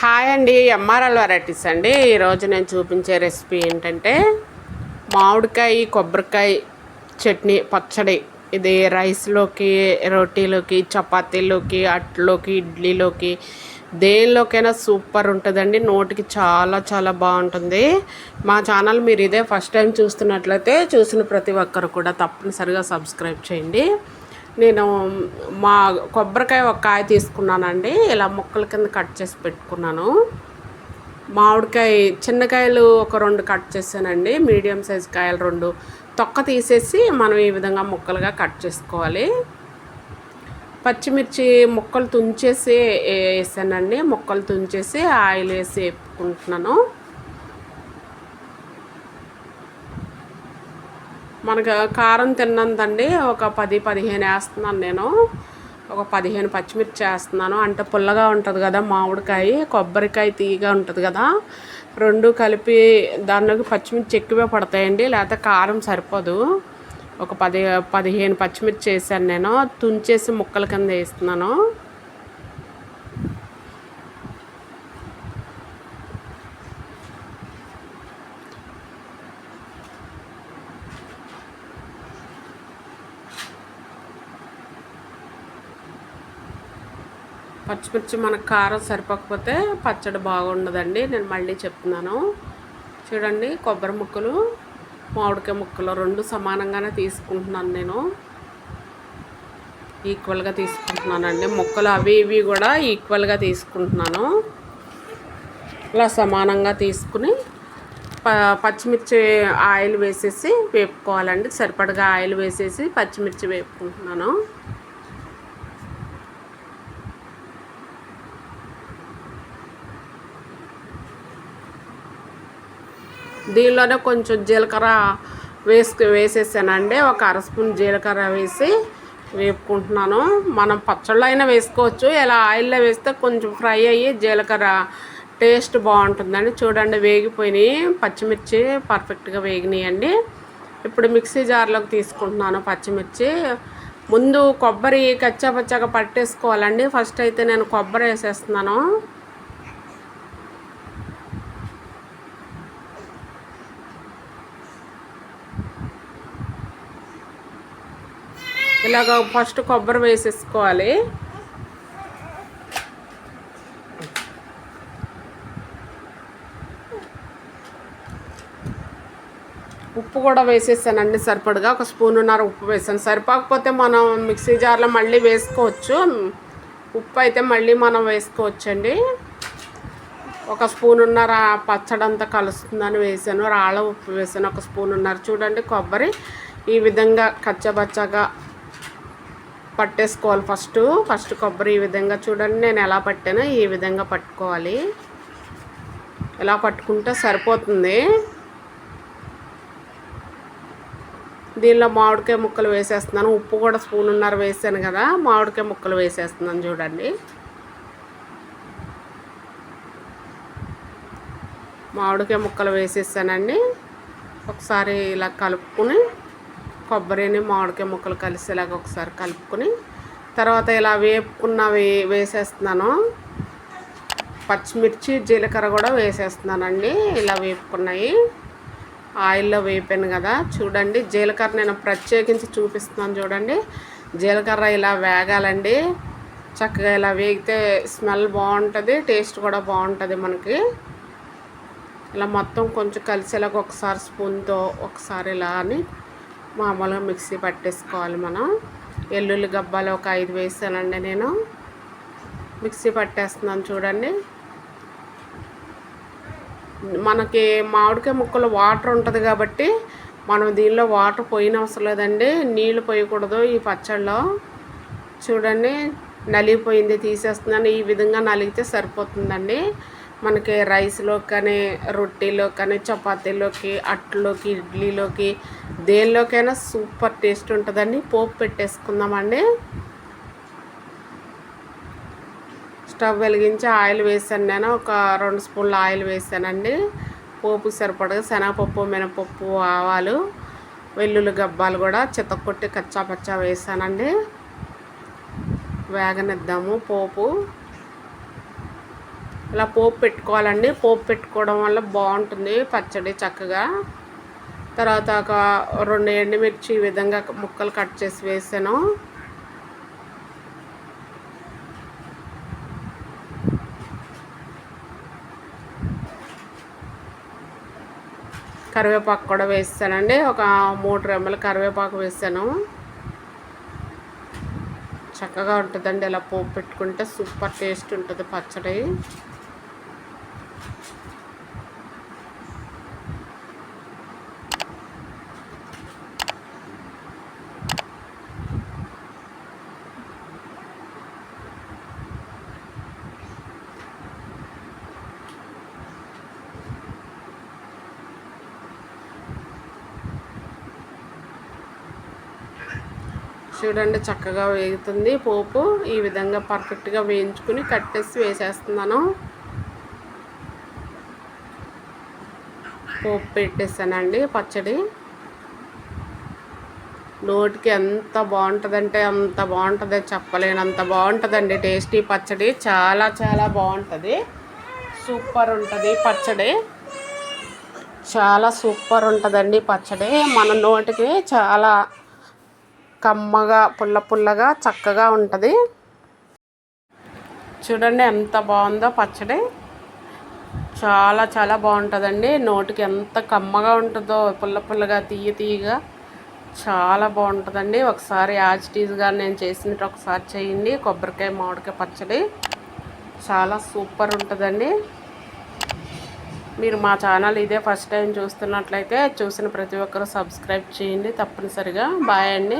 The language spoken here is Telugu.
హాయ్ అండి ఎంఆర్ఎల్ వెరైటీస్ అండి. ఈరోజు నేను చూపించే రెసిపీ ఏంటంటే మామిడికాయ కొబ్బరికాయ చట్నీ పచ్చడి. ఇది రైస్లోకి రోటీలోకి చపాతీలోకి అట్లోకి ఇడ్లీలోకి దేనిలోకైనా సూపర్ ఉంటుందండి. నోటికి చాలా చాలా బాగుంటుంది. మా ఛానల్ మీరు ఇదే ఫస్ట్ టైం చూస్తున్నట్లయితే చూసిన ప్రతి ఒక్కరు కూడా తప్పనిసరిగా సబ్స్క్రైబ్ చేయండి. నేను మా కొబ్బరికాయ ఒక కాయ తీసుకున్నానండి. ఇలా ముక్కల కింద కట్ చేసి పెట్టుకున్నాను. మామిడికాయ చిన్నకాయలు ఒక రెండు కట్ చేశానండి. మీడియం సైజ్ కాయలు రెండు. తొక్క తీసేసి మనం ఈ విధంగా ముక్కలుగా కట్ చేసుకోవాలి. పచ్చిమిర్చి ముక్కలు తుంచేసి వేసానండి. ముక్కలు తుంచేసి ఆయిల్ వేసి వేపుకుంటున్నాను. మనకు కారం తిన్నంతండి ఒక పది పదిహేను వేస్తున్నాను నేను. ఒక పదిహేను పచ్చిమిర్చి వేస్తున్నాను. అంటే పుల్లగా ఉంటుంది కదా మామిడికాయ కొబ్బరికాయ తీయగా ఉంటుంది కదా. రెండు కలిపి దానిలోకి పచ్చిమిర్చి ఎక్కువే పడతాయండి. లేకపోతే కారం సరిపోదు. ఒక పది పదిహేను పచ్చిమిర్చి వేసాను నేను. తుంచేసి ముక్కల కింద వేస్తున్నాను. పచ్చిమిర్చి మనకు కారం సరిపోకపోతే పచ్చడి బాగుండదండి. నేను మళ్ళీ చెప్తున్నాను. చూడండి కొబ్బరి ముక్కలు మామిడికాయ ముక్కలు రెండు సమానంగానే తీసుకుంటున్నాను నేను. ఈక్వల్గా తీసుకుంటున్నానండి. ముక్కలు అవి ఇవి కూడా ఈక్వల్గా తీసుకుంటున్నాను. ఇలా సమానంగా తీసుకుని ప పచ్చిమిర్చి ఆయిల్ వేసేసి వేపుకోవాలండి. సరిపడగా ఆయిల్ వేసేసి పచ్చిమిర్చి వేపుకుంటున్నాను. దీనిలోనే కొంచెం జీలకర్ర వేసుకు వేసేసానండి. ఒక అర స్పూన్ జీలకర్ర వేసి వేపుకుంటున్నాను. మనం పచ్చళ్ళు అయినా వేసుకోవచ్చు. ఇలా ఆయిల్లో వేస్తే కొంచెం ఫ్రై అయ్యి జీలకర్ర టేస్ట్ బాగుంటుందండి. చూడండి వేగిపోయినాయి. పచ్చిమిర్చి పర్ఫెక్ట్గా వేగినాయండి. ఇప్పుడు మిక్సీ జార్లోకి తీసుకుంటున్నాను పచ్చిమిర్చి. ముందు కొబ్బరి కచ్చా పచ్చాగా పట్టేసుకోవాలండి. ఫస్ట్ అయితే నేను కొబ్బరి వేసేస్తున్నాను. ఇలాగ ఫస్ట్ కొబ్బరి వేసేసుకోవాలి. ఉప్పు కూడా వేసేసానండి సరిపడగా. ఒక స్పూనున్నర ఉప్పు వేసాను. సరిపోకపోతే మనం మిక్సీ జార్లో మళ్ళీ వేసుకోవచ్చు. ఉప్పు అయితే మళ్ళీ మనం వేసుకోవచ్చండి. ఒక స్పూనున్నర పచ్చడంతా కలుస్తుందని వేసాను. రాళ్ళ ఉప్పు వేసాను. ఒక స్పూనున్నర. చూడండి కొబ్బరి ఈ విధంగా కచ్చబచ్చగా పట్టేసుకోవాలి ఫస్ట్. ఫస్ట్ కొబ్బరి ఈ విధంగా చూడండి నేను ఎలా పట్టానో ఈ విధంగా పట్టుకోవాలి. ఇలా పట్టుకుంటే సరిపోతుంది. దీనిలో మామిడికాయ ముక్కలు వేసేస్తున్నాను. ఉప్పు కూడా స్పూన్ ఉన్నారు వేసాను కదా మామిడికాయ ముక్కలు వేసేస్తున్నాను చూడండి. మామిడికాయ ముక్కలు వేసేసానండి. ఒకసారి ఇలా కలుపుకుని కొబ్బరిని మామిడికాయ ముక్కలు కలిసేలాగా ఒకసారి కలుపుకొని తర్వాత ఇలా వేపుకున్న వే వేసేస్తున్నాను. పచ్చిమిర్చి జీలకర్ర కూడా వేసేస్తున్నానండి. ఇలా వేపుకున్నాయి. ఆయిల్లో వేపాను కదా. చూడండి జీలకర్ర నేను ప్రత్యేకించి చూపిస్తున్నాను చూడండి. జీలకర్ర ఇలా వేగాలండి. చక్కగా ఇలా వేగితే స్మెల్ బాగుంటుంది టేస్ట్ కూడా బాగుంటుంది మనకి. ఇలా మొత్తం కొంచెం కలిసేలాగా ఒకసారి స్పూన్తో ఒకసారి ఇలా అని మామూలుగా మిక్సీ పట్టేసుకోవాలి మనం. ఎల్లుల్లి గబ్బాలు ఒక ఐదు వేసానండి నేను. మిక్సీ పట్టేస్తున్నాను చూడండి. మనకి మామిడికాయ ముక్కలు వాటర్ ఉంటుంది కాబట్టి మనం దీనిలో వాటర్ పోయిన అవసరం లేదండి. నీళ్ళు పోయకూడదు ఈ పచ్చళ్ళలో. చూడండి నలిగిపోయింది తీసేస్తున్నాను. ఈ విధంగా నలిగితే సరిపోతుందండి. మనకి రైస్లో కానీ రొట్టెలో కానీ చపాతీలోకి అట్లోకి ఇడ్లీలోకి దేనిలోకైనా సూపర్ టేస్ట్ ఉంటుందండి. పోపు పెట్టేసుకుందామండి. స్టవ్ వెలిగించి ఆయిల్ వేసాను నేను. ఒక రెండు స్పూన్ల ఆయిల్ వేసానండి. పోపు సరిపడగా శనగపప్పు మినపప్పు ఆవాలు వెల్లుల్లి గబ్బాలు కూడా చితకొట్టి కచ్చా పచ్చా వేసానండి. వేగనిద్దాము పోపు. ఇలా పోపు పెట్టుకోవాలండి. పోపు పెట్టుకోవడం వల్ల బాగుంటుంది పచ్చడి చక్కగా. తర్వాత ఒక రెండు ఎండుమిర్చి ఈ విధంగా ముక్కలు కట్ చేసి వేసాను. కరివేపాకు కూడా వేస్తానండి. ఒక మూడు రెమ్మల కరివేపాకు వేసాను. చక్కగా ఉంటుందండి. ఇలా పోపు పెట్టుకుంటే సూపర్ టేస్ట్ ఉంటుంది పచ్చడి. చూడండి చక్కగా వేగుతుంది పోపు. ఈ విధంగా పర్ఫెక్ట్గా వేయించుకుని కట్టేసి వేసేస్తున్నాను. పోపు పెట్టేసానండి పచ్చడి. నోటికి ఎంత బాగుంటుందంటే అంత బాగుంటుంది చెప్పలేనంత బాగుంటుందండి. టేస్టీ పచ్చడి చాలా చాలా బాగుంటుంది. సూపర్ ఉంటుంది పచ్చడి. చాలా సూపర్ ఉంటుందండి పచ్చడి. మన నోటికి చాలా కమ్మగా పుల్ల పుల్లగా చక్కగా ఉంటుంది. చూడండి ఎంత బాగుందో పచ్చడి. చాలా చాలా బాగుంటుందండి. నోటికి ఎంత కమ్మగా ఉంటుందో పుల్ల పుల్లగా తీయ తీయగా. చాలా బాగుంటుందండి. ఒకసారి యాజిటీస్గా నేను చేసినట్టు ఒకసారి చేయండి. కొబ్బరికాయ మామిడికాయ పచ్చడి. చాలా సూపర్ ఉంటుందండి. మీరు మా ఛానల్ ఇదే ఫస్ట్ టైం చూస్తున్నట్లయితే చూసిన ప్రతి ఒక్కరు సబ్స్క్రైబ్ చేయండి తప్పనిసరిగా. బాయ్ అండి.